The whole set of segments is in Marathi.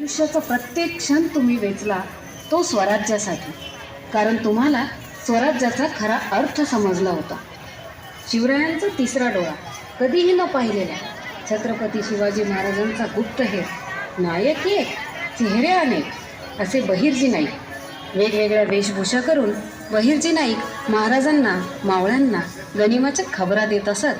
आयुष्याचा प्रत्येक क्षण तुम्ही वेचला तो स्वराज्यासाठी. कारण तुम्हाला स्वराज्याचा खरा अर्थ समजला होता. शिवरायांचा तिसरा डोळा कधीही न पाहिलेला छत्रपती शिवाजी महाराजांचा गुप्तहेर नायक एक चेहरे अनेक असे बहिर्जी नाईक. वेगवेगळ्या वेशभूषा करून बहिर्जी नाईक महाराजांना मावळ्यांना गनिमाच्या खबरा देत असत.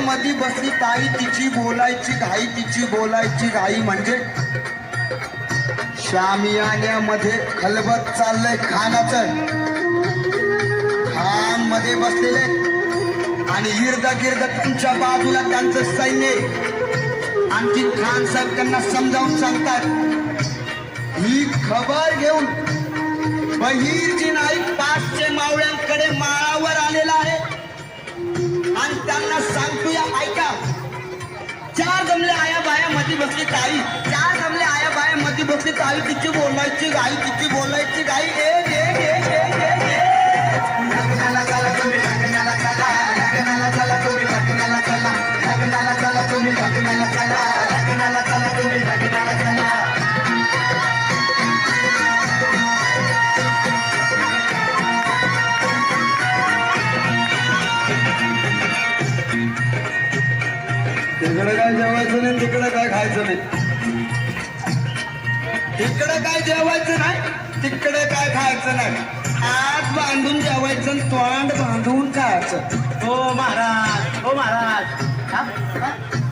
मधी बसली ताई तिची बोलायची घाई तिची बोलायची घाई म्हणजे शामियान्यामध्ये खलबत चाललंय खानाचं. खानमध्ये बसलेले आणि इर्द गिर्द तुमच्या बाजूला त्यांचं सैन्य. आणखी खान साहेब त्यांना समजावून सांगतात ही खबर घेऊन बहिरजी नाईक पाचशे मावळ्यांकडे माळावर आलेला आहे. आणि त्यांना सांगतोया ऐका. चार जमले आया बाया मध्ये बसले ताई. चार जमले आया बाया मध्ये बसली ताई. तिची बोलायची गाई तिची बोलायची गाई. एक एक तिकडे काय जेवायचं नाही तिकडे काय खायचं नाही. तिकडे काय जेवायचं नाही तिकडे काय खायचं नाही. हात बांधून जेवायचं तोंड बांधून खायचं. हो महाराज हो महाराज?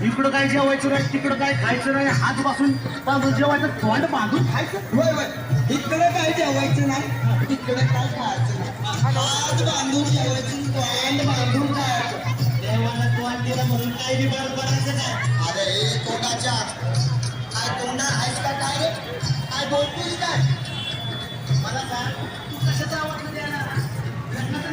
इकडं काय जेवायचं नाही तिकडं काय खायचं नाही हात बसून बांधून जेवायचं तोंड बांधून खायचं. होय होय. इकडे काय जेवायचं नाही तिकडे काय खायचं नाही. हात बांधून जेवायचं तोंड बांधून खायचं. देवाला तोंड दिलं म्हणून काही बी बरं पडायचं नाही. अरे ए तोंडाच्या काय तोंडा आहेस का काय रे काय? काय मला सांग तू कशाचं आवडलं देणार? लग्नाचं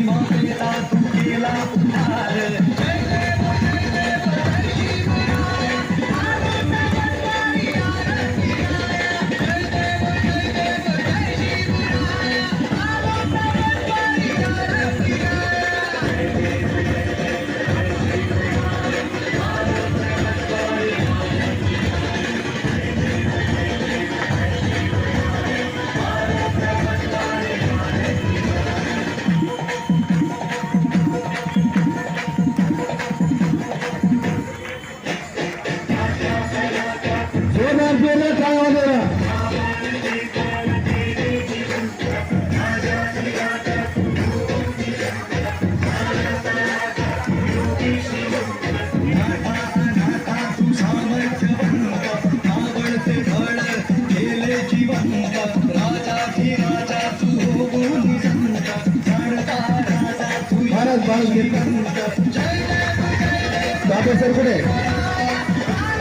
దాపేశారు కూడా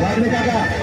వారిని కాక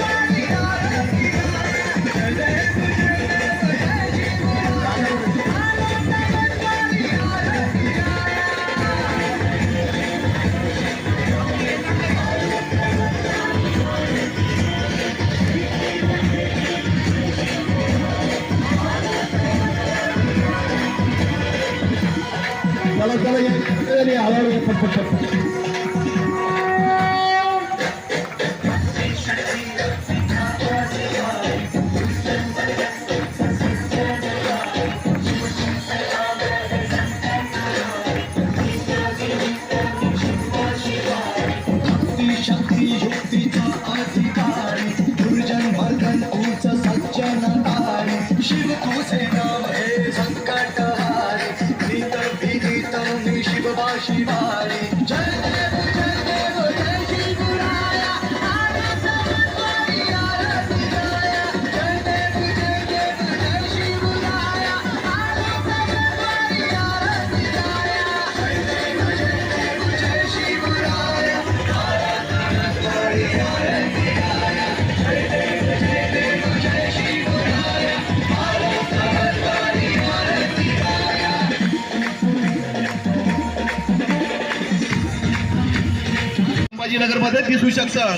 संभाजीनगरमध्ये दिसू शकतात.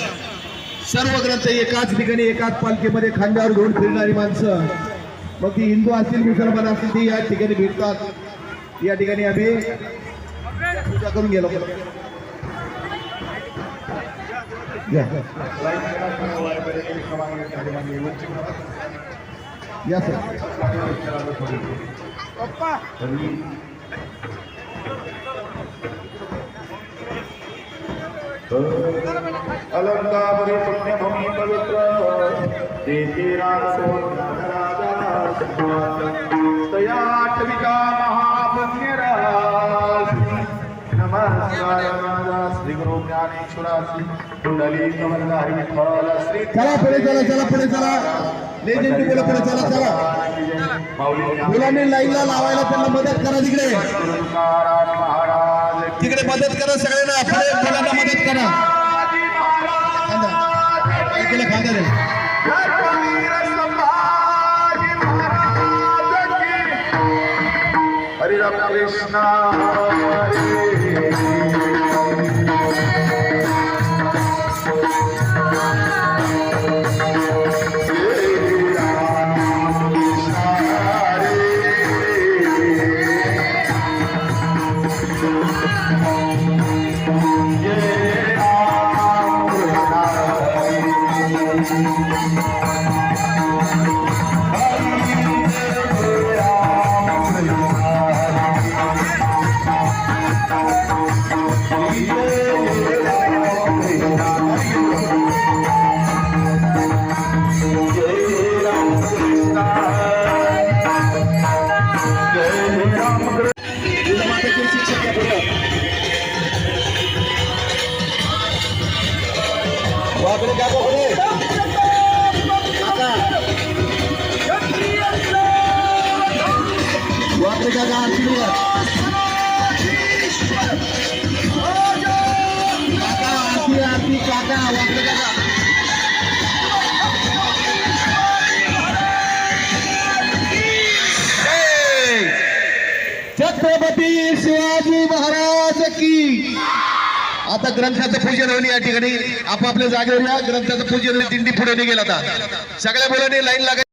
सर्व ग्रंथ एकाच ठिकाणी एकाच पालखीमध्ये खांद्यावर घेऊन फिरणारी माणसं. मग ती हिंदू असतील मुसलमान असतील ती या ठिकाणी भेटतात. या ठिकाणी आम्ही पूजा करून गेलो. या. या सर. अलंकापुरी पुण्यभूमी पवित्र देते तया आठविका नमस्कार श्री गुरु ज्ञानेश्वराशी कुंडली कमलधारी विठ्ठल श्री चला पुढे चला चला पुढे चला. लेजेंडी बोला पुढे चला चला. मुलांनी लाईनला लावायला त्यांना मदत करा तिकडे. तिकडे मदत करा सगळ्यांना. पुढे मुलांना मदत करा. खांदा खांदा हरे राम वाकडे काका छत्रपती शिवाजी महाराज की. आता ग्रंथाचं पूजन होईल या ठिकाणी. आपापल्या जागेवर या ग्रंथाचं पूजन दिंडी पुढे निघेल आता. सगळ्या लाईन लागा